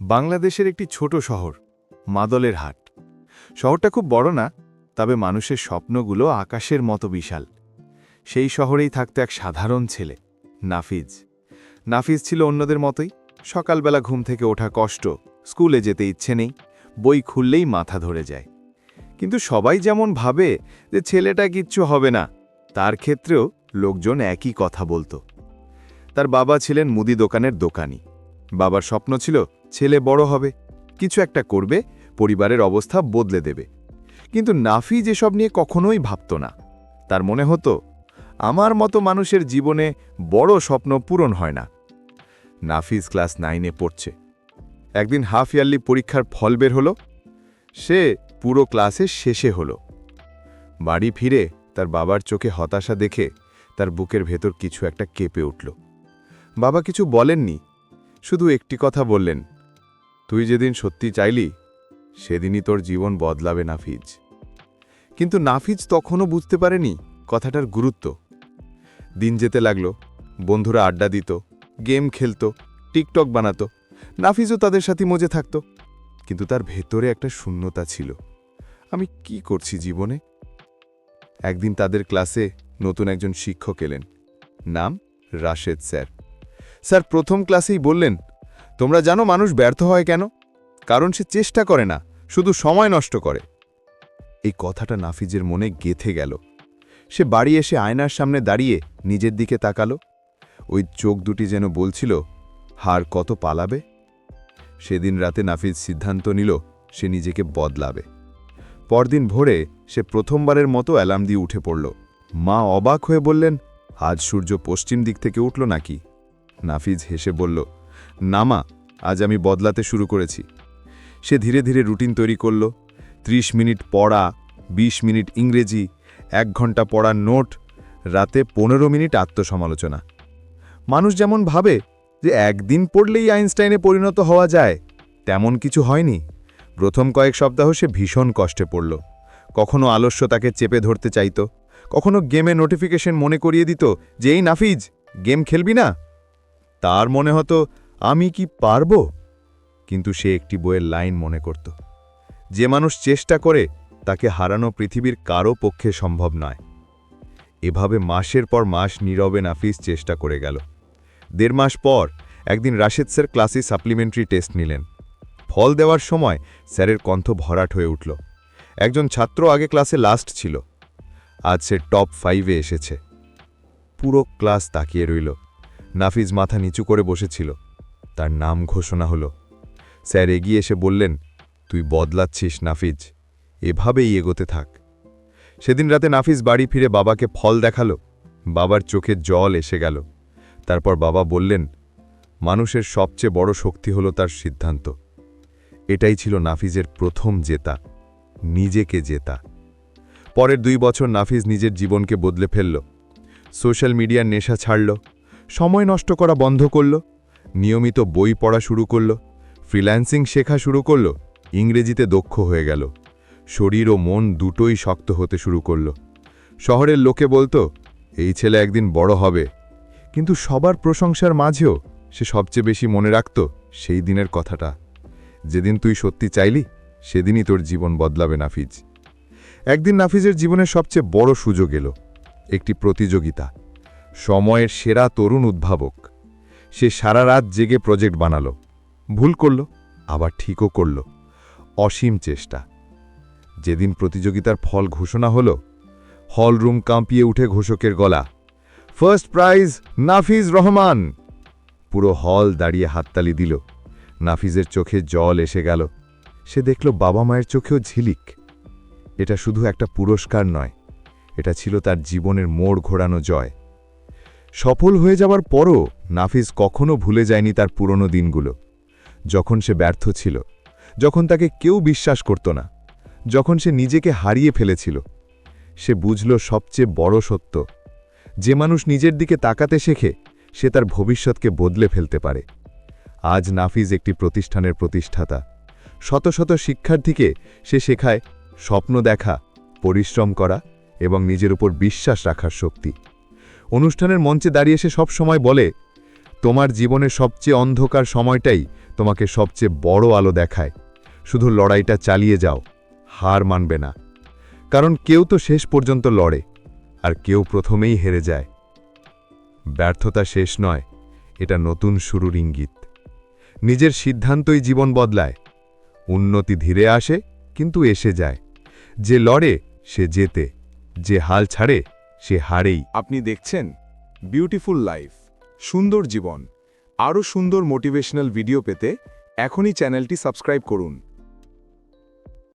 বাংলাদেশের একটি ছোট শহর, মাদলের হাট। শহরটা খুব বড় না, তবে মানুষের স্বপ্নগুলো আকাশের মতো বিশাল। সেই শহরেই থাকত এক সাধারণ ছেলে, নাফিজ। নাফিজ ছিল অন্যদের মতোই, সকালবেলা ঘুম থেকে ওঠা কষ্ট, স্কুলে যেতে ইচ্ছে নেই, বই খুললেই মাথা ধরে যায়। কিন্তু সবাই যেমন ভাবে যে ছেলেটা কিচ্ছু হবে না, তার ক্ষেত্রেও লোকজন একই কথা বলতো। তার বাবা ছিলেন মুদি দোকানের দোকানি। বাবার স্বপ্ন ছিল ছেলে বড় হবে, কিছু একটা করবে, পরিবারের অবস্থা বদলে দেবে। কিন্তু নাফিজ এসব নিয়ে কখনোই ভাবত না। তার মনে হতো, আমার মতো মানুষের জীবনে বড় স্বপ্ন পূরণ হয় না। নাফিজ ক্লাস নাইনে পড়ছে। একদিন হাফ ইয়ারলি পরীক্ষার ফল বের হলো, সে পুরো ক্লাসের শেষে হলো। বাড়ি ফিরে তার বাবার চোখে হতাশা দেখে তার বুকের ভেতর কিছু একটা কেঁপে উঠল। বাবা কিছু বলেননি শুধু একটি কথা বললেন, তুই যেদিন সত্যি চাইলি, সেদিনই তোর জীবন বদলাবে নাফিজ। কিন্তু নাফিজ তখনও বুঝতে পারেনি কথাটার গুরুত্ব। দিন যেতে লাগল, বন্ধুরা আড্ডা দিত, গেম খেলত, টিকটক বানাতো, নাফিজও তাদের সাথে মজে থাকত। কিন্তু তার ভেতরে একটা শূন্যতা ছিল। আমি কি করছি জীবনে? একদিন তাদের ক্লাসে নতুন একজন শিক্ষক এলেন, নাম রাশেদ স্যার। স্যার, প্রথম ক্লাসেই বললেন, তোমরা জানো মানুষ ব্যর্থ হয় কেন? কারণ সে চেষ্টা করে না, শুধু সময় নষ্ট করে। এই কথাটা নাফিজের মনে গেথে গেল। সে বাড়ি এসে আয়নার সামনে দাঁড়িয়ে নিজের দিকে তাকালো। ওই চোখ দুটি যেন বলছিল, হার কত পালাবে? সেদিন রাতে নাফিজ সিদ্ধান্ত নিল, সে নিজেকে বদলাবে। পরদিন ভোরে সে প্রথমবারের মতো অ্যালার্ম দিয়ে উঠে পড়ল। মা অবাক হয়ে বললেন, আজ সূর্য পশ্চিম দিক থেকে উঠল নাকি? নাফিজ হেসে বলল নামা আজ আমি বদলাতে শুরু করেছি। সে ধীরে ধীরে রুটিন তৈরি করল। ৩০ মিনিট পড়া ২০ মিনিট ইংরেজি, এক ঘণ্টা পড়ার নোট, রাতে পনেরো মিনিট আত্মসমালোচনা। মানুষ যেমন ভাবে যে একদিন পড়লেই আইনস্টাইনে পরিণত হওয়া যায়, তেমন কিছু হয়নি। প্রথম কয়েক সপ্তাহ সে ভীষণ কষ্টে পড়ল। কখনো আলস্য তাকে চেপে ধরতে চাইত, কখনো গেমে নোটিফিকেশন মনে করিয়ে দিত যে, এই নাফিজ, গেম খেলবি না? তার মনে হতো, আমি কি পারব? কিন্তু সে একটি বইয়ের লাইন মনে করত। যে মানুষ চেষ্টা করে, তাকে হারানো পৃথিবীর কারও পক্ষে সম্ভব নয়। এভাবে মাসের পর মাস নীরবে নাফিস চেষ্টা করে গেল। দেড় মাস পর একদিন রাশেদ স্যার ক্লাসে সাপ্লিমেন্টারি টেস্ট নিলেন। ফল দেওয়ার সময় স্যারের কণ্ঠ ভরাট হয়ে উঠল। একজন ছাত্র আগে ক্লাসে লাস্ট ছিল। আজ সে টপ ফাইভে এসেছে। পুরো ক্লাস তাকিয়ে রইল। নাফিজ মাথা নিচু করে বসেছিল। তার নাম ঘোষণা হলো। স্যার এগিয়ে এসে বললেন, তুই বদলাচ্ছিস নাফিজ। এভাবেই এগোতে থাক। সেদিন রাতে নাফিজ বাড়ি ফিরে বাবাকে ফল দেখাল। বাবার চোখে জল এসে গেল। তারপর বাবা বললেন, মানুষের সবচেয়ে বড় শক্তি হলো তার সিদ্ধান্ত। এটাই ছিল নাফিজের প্রথম জেতা। নিজেকে জেতা। পরের দুই বছর নাফিজ নিজের জীবনকে বদলে ফেলল। সোশ্যাল মিডিয়ার নেশা ছাড়ল। সময় নষ্ট করা বন্ধ করল, নিয়মিত বই পড়া শুরু করল, ফ্রিল্যান্সিং শেখা শুরু করল, ইংরেজিতে দক্ষ হয়ে গেল। শরীর ও মন দুটোই শক্ত হতে শুরু করল। শহরের লোকে বলতো, এই ছেলে একদিন বড় হবে। কিন্তু সবার প্রশংসার মাঝেও সে সবচেয়ে বেশি মনে রাখত সেই দিনের কথাটা। যেদিন তুই সত্যি চাইলি, সেদিনই তোর জীবন বদলাবে নাফিজ। একদিন নাফিজের জীবনের সবচেয়ে বড় সুযোগ এলো, একটি প্রতিযোগিতা। সময়ের সেরা তরুণ উদ্ভাবক। সে সারা রাত জেগে প্রজেক্ট বানালো। ভুল করল, আবার ঠিকও করল। অসীম চেষ্টা। যেদিন প্রতিযোগিতার ফল ঘোষণা হল হল রুম কাঁপিয়ে উঠে ঘোষকের গলা, ফার্স্ট প্রাইজ নাফিজ রহমান! পুরো হল দাঁড়িয়ে হাততালি দিল। নাফিজের চোখে জল এসে গেল। সে দেখল বাবা মায়ের চোখেও ঝিলিক। এটা শুধু একটা পুরস্কার নয়, এটা ছিল তার জীবনের মোড় ঘোরানো জয়। সফল হয়ে যাওয়ার পরও নাফিজ কখনো ভুলে যায়নি তার পুরনো দিনগুলো। যখন সে ব্যর্থ ছিল, যখন তাকে কেউ বিশ্বাস করত না, যখন সে নিজেকে হারিয়ে ফেলেছিল, সে বুঝল সবচেয়ে বড় সত্য, যে মানুষ নিজের দিকে তাকাতে শেখে, সে তার ভবিষ্যৎকে বদলে ফেলতে পারে। আজ নাফিজ একটি প্রতিষ্ঠানের প্রতিষ্ঠাতা। শত শত শিক্ষার্থীকে সে শেখায় স্বপ্ন দেখা, পরিশ্রম করা এবং নিজের উপর বিশ্বাস রাখার শক্তি। অনুষ্ঠানের মঞ্চে দাঁড়িয়ে সে সব সময় বলে, তোমার জীবনের সবচেয়ে অন্ধকার সময়টাই তোমাকে সবচেয়ে বড় আলো দেখায়। শুধু লড়াইটা চালিয়ে যাও, হার মানবে না। কারণ কেউ তো শেষ পর্যন্ত লড়ে, আর কেউ প্রথমেই হেরে যায়। ব্যর্থতা শেষ নয়, এটা নতুন শুরুর ইঙ্গিত। নিজের সিদ্ধান্তই জীবন বদলায়। উন্নতি ধীরে আসে, কিন্তু এসে যায়। যে লড়ে, সে জেতে। যে হাল ছাড়ে সে হারেই। আপনি দেখছেন বিউটিফুল লাইফ সুন্দর জীবন। আরও সুন্দর মোটিভেশনাল ভিডিও পেতে এখনই চ্যানেলটি সাবস্ক্রাইব করুন।